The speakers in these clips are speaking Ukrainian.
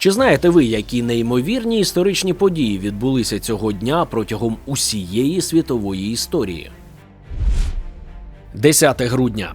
Чи знаєте ви, які неймовірні історичні події відбулися цього дня протягом усієї світової історії? 10 грудня.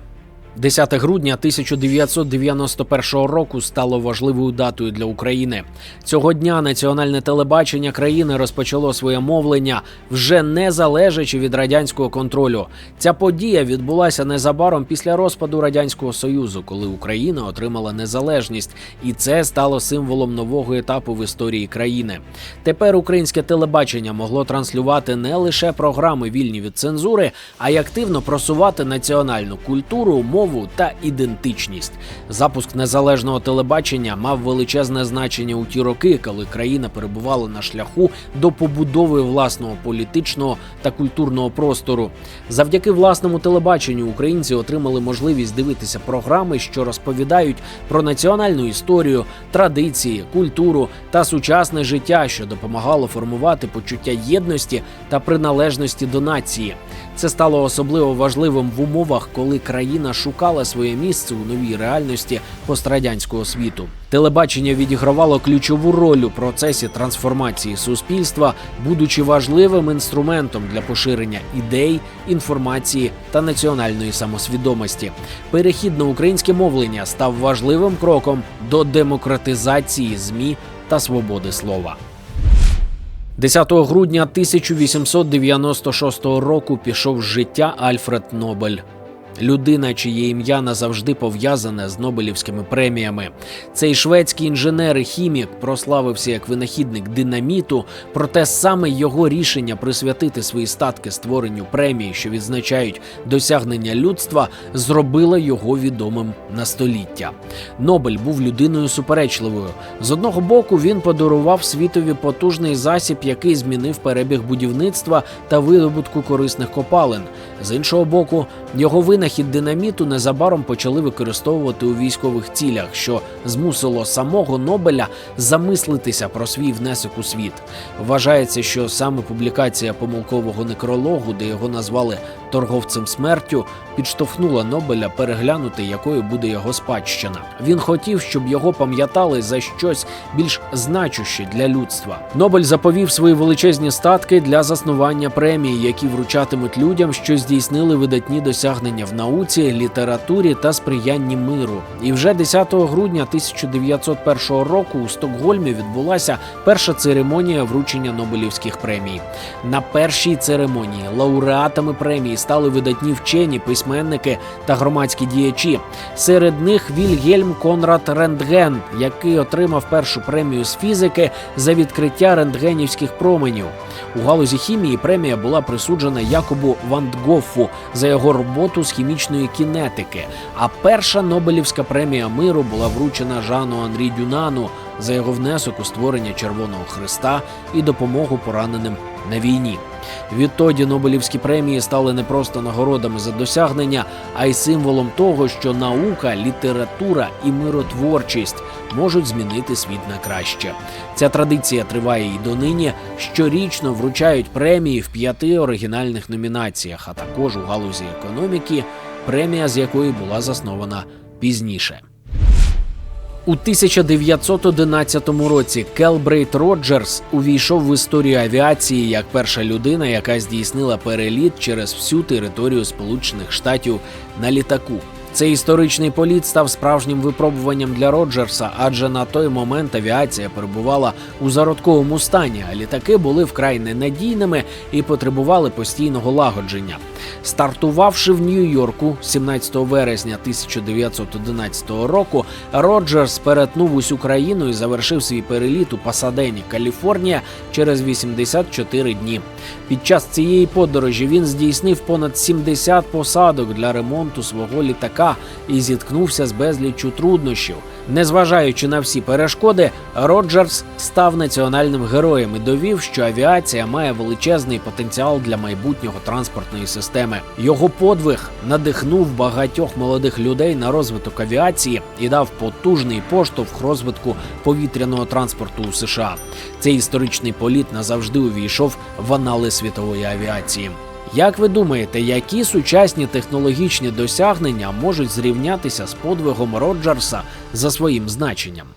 10 грудня 1991 року стало важливою датою для України. Цього дня національне телебачення країни розпочало своє мовлення, вже не залежачи від радянського контролю. Ця подія відбулася незабаром після розпаду радянського союзу, коли Україна отримала незалежність, і це стало символом нового етапу в історії країни. Тепер українське телебачення могло транслювати не лише програми вільні від цензури, а й активно просувати національну культуру, мову та ідентичність. Запуск незалежного телебачення мав величезне значення у ті роки, коли країна перебувала на шляху до побудови власного політичного та культурного простору. Завдяки власному телебаченню українці отримали можливість дивитися програми, що розповідають про національну історію, традиції, культуру та сучасне життя, що допомагало формувати почуття єдності та приналежності до нації. Це стало особливо важливим в умовах, коли країна шукала своє місце у новій реальності пострадянського світу. Телебачення відігравало ключову роль у процесі трансформації суспільства, будучи важливим інструментом для поширення ідей, інформації та національної самосвідомості. Перехід на українське мовлення став важливим кроком до демократизації змі та свободи слова. 10 грудня 1896 року пішов з життя Альфред Нобель. Людина, чиє ім'я назавжди пов'язане з Нобелівськими преміями. Цей шведський інженер і хімік прославився як винахідник динаміту, проте саме його рішення присвятити свої статки створенню премії, що відзначають досягнення людства, зробило його відомим на століття. Нобель був людиною суперечливою. З одного боку, він подарував світові потужний засіб, який змінив перебіг будівництва та видобутку корисних копалин. З іншого боку, його винахід динаміту незабаром почали використовувати у військових цілях, що змусило самого Нобеля замислитися про свій внесок у світ. Вважається, що саме публікація помилкового некрологу, де його назвали торговцем смертю, підштовхнула Нобеля переглянути, якою буде його спадщина. Він хотів, щоб його пам'ятали за щось більш значуще для людства. Нобель заповів свої величезні статки для заснування премії, які вручатимуть людям, що здійснили видатні досягнення в науці, літературі та сприянні миру. І вже 10 грудня 1901 року у Стокгольмі відбулася перша церемонія вручення Нобелівських премій. На першій церемонії лауреатами премії стали видатні вчені, письменники та громадські діячі. Серед них Вільгельм Конрад Рентген, який отримав першу премію з фізики за відкриття рентгенівських променів. У галузі хімії премія була присуджена Якобу Вандгофу за його роботу з хімічної кінетики. А перша Нобелівська премія миру була вручена Жану Анрі Дюнану за його внесок у створення Червоного Христа і допомогу пораненим на війні. Відтоді Нобелівські премії стали не просто нагородами за досягнення, а й символом того, що наука, література і миротворчість можуть змінити світ на краще. Ця традиція триває і донині. Щорічно вручають премії в п'яти оригінальних номінаціях, а також у галузі економіки, премія з якої була заснована пізніше. У 1911 році Келбрейт Роджерс увійшов в історію авіації як перша людина, яка здійснила переліт через всю територію Сполучених Штатів на літаку. Цей історичний політ став справжнім випробуванням для Роджерса, адже на той момент авіація перебувала у зародковому стані, а літаки були вкрай ненадійними і потребували постійного лагодження. Стартувавши в Нью-Йорку 17 вересня 1911 року, Роджерс перетнув усю країну і завершив свій переліт у Пасадені, Каліфорнія, через 84 дні. Під час цієї подорожі він здійснив понад 70 посадок для ремонту свого літака і зіткнувся з безліччю труднощів. Незважаючи на всі перешкоди, Роджерс став національним героєм і довів, що авіація має величезний потенціал для майбутнього транспортної системи. Його подвиг надихнув багатьох молодих людей на розвиток авіації і дав потужний поштовх розвитку повітряного транспорту у США. Цей історичний політ назавжди увійшов в анали світової авіації. Як ви думаєте, які сучасні технологічні досягнення можуть зрівнятися з подвигом Роджерса за своїм значенням?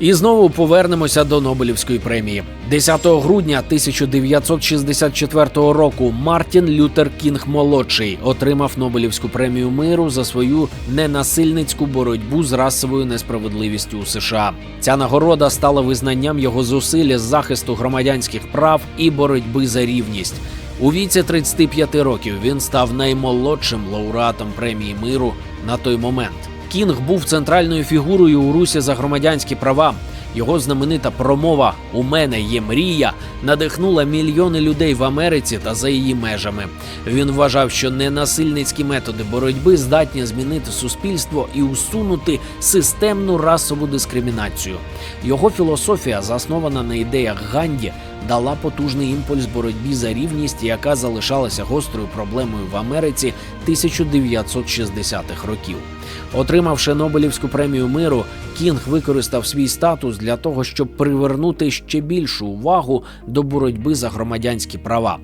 І знову повернемося до Нобелівської премії. 10 грудня 1964 року Мартін Лютер Кінг молодший отримав Нобелівську премію миру за свою ненасильницьку боротьбу з расовою несправедливістю у США. Ця нагорода стала визнанням його зусиль з захисту громадянських прав і боротьби за рівність. У віці 35 років він став наймолодшим лауреатом премії миру на той момент. Кінг був центральною фігурою у русі за громадянські права. Його знаменита промова У мене є мрія надихнула мільйони людей в Америці та за її межами. Він вважав, що ненасильницькі методи боротьби здатні змінити суспільство і усунути системну расову дискримінацію. Його філософія, заснована на ідеях Ганді, дала потужний імпульс боротьбі за рівність, яка залишалася гострою проблемою в Америці 1960-х років. Отримавши Нобелівську премію миру, Кінг використав свій статус для того, щоб привернути ще більшу увагу до боротьби за громадянські права.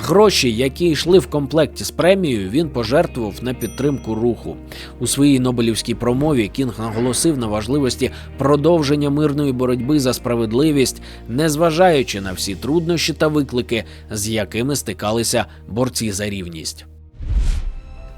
Гроші, які йшли в комплекті з премією, він пожертвував на підтримку руху. У своїй Нобелівській промові Кінг наголосив на важливості продовження мирної боротьби за справедливість, незважаючи на всі труднощі та виклики, з якими стикалися борці за рівність.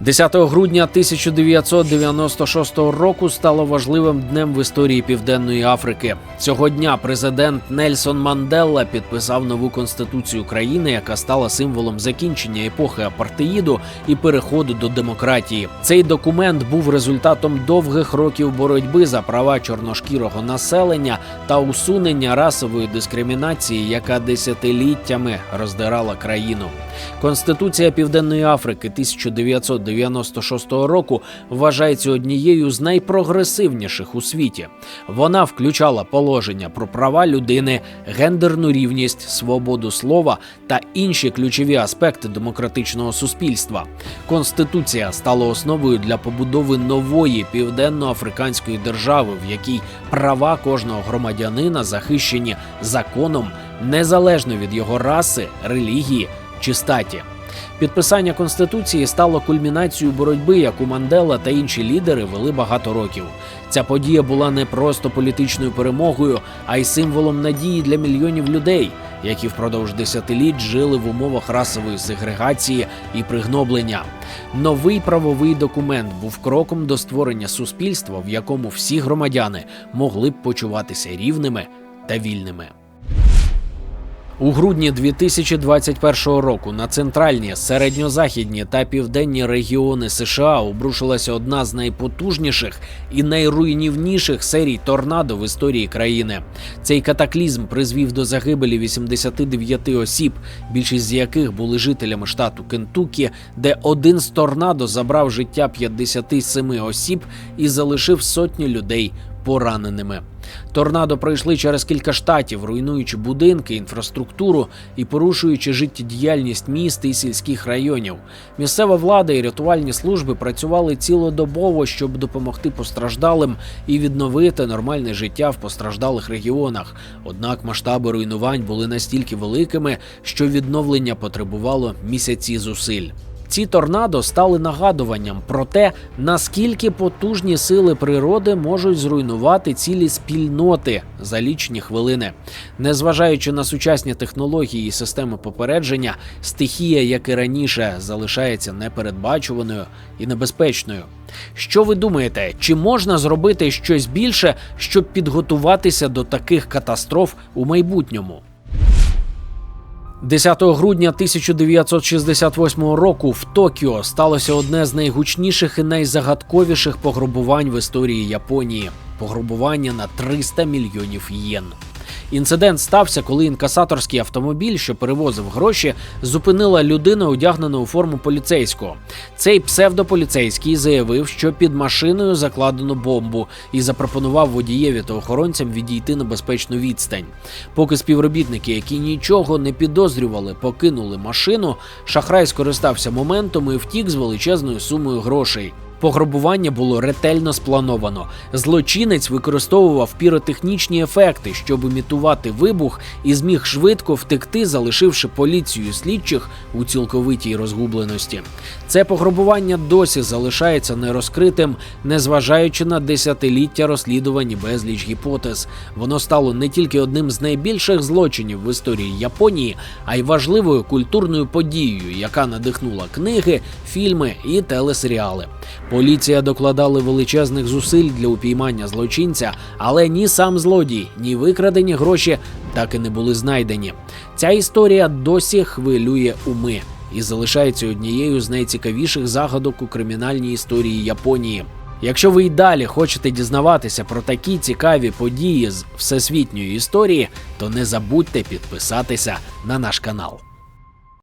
10 грудня 1996 року стало важливим днем в історії Південної Африки. Цього дня президент Нельсон Манделла підписав нову конституцію країни, яка стала символом закінчення епохи апартеїду і переходу до демократії. Цей документ був результатом довгих років боротьби за права чорношкірого населення та усунення расової дискримінації, яка десятиліттями роздирала країну. Конституція Південної Африки 1996 року вважається однією з найпрогресивніших у світі. Вона включала положення про права людини, гендерну рівність, свободу слова та інші ключові аспекти демократичного суспільства. Конституція стала основою для побудови нової південноафриканської держави, в якій права кожного громадянина захищені законом незалежно від його раси, релігії чи статі. Підписання конституції стало кульмінацією боротьби, яку Мандела та інші лідери вели багато років. Ця подія була не просто політичною перемогою, а й символом надії для мільйонів людей, які впродовж десятиліть жили в умовах расової сегрегації і пригноблення. Новий правовий документ був кроком до створення суспільства, в якому всі громадяни могли б почуватися рівними та вільними. У грудні 2021 року на центральні, середньозахідні та південні регіони США обрушилася одна з найпотужніших і найруйнівніших серій торнадо в історії країни. Цей катаклізм призвів до загибелі 89 осіб, більшість з яких були жителями штату Кентукі, де один з торнадо забрав життя 57 осіб і залишив сотні людей пораненими. Торнадо пройшли через кілька штатів, руйнуючи будинки, інфраструктуру і порушуючи життєдіяльність міст і сільських районів. Місцева влада і рятувальні служби працювали цілодобово, щоб допомогти постраждалим і відновити нормальне життя в постраждалих регіонах. Однак масштаби руйнувань були настільки великими, що відновлення потребувало місяці зусиль. Ці торнадо стали нагадуванням про те, наскільки потужні сили природи можуть зруйнувати цілі спільноти за лічні хвилини. Незважаючи на сучасні технології і системи попередження, стихія, як і раніше, залишається непередбачуваною і небезпечною. Що ви думаєте, чи можна зробити щось більше, щоб підготуватися до таких катастроф у майбутньому? 10 грудня 1968 року в Токіо сталося одне з найгучніших і найзагадковіших пограбувань в історії Японії пограбування на 300 мільйонів єн. Інцидент стався, коли інкасаторський автомобіль, що перевозив гроші, зупинила людина, одягнена у форму поліцейського. Цей псевдополіцейський заявив, що під машиною закладено бомбу, і запропонував водієві та охоронцям відійти на безпечну відстань. Поки співробітники, які нічого не підозрювали, покинули машину, шахрай скористався моментом і втік з величезною сумою грошей. Пограбування було ретельно сплановано. Злочинець використовував піротехнічні ефекти, щоб імітувати вибух, і зміг швидко втекти, залишивши поліцію слідчих у цілковитій розгубленості. Це пограбування досі залишається нерозкритим, незважаючи на десятиліття розслідувань безліч гіпотез. Воно стало не тільки одним з найбільших злочинів в історії Японії, а й важливою культурною подією, яка надихнула книги, фільми і телесеріали. Поліція докладали величезних зусиль для упіймання злочинця, але ні сам злодій, ні викрадені гроші так і не були знайдені. Ця історія досі хвилює уми і залишається однією з найцікавіших загадок у кримінальній історії Японії. Якщо ви й далі хочете дізнаватися про такі цікаві події з всесвітньої історії, то не забудьте підписатися на наш канал.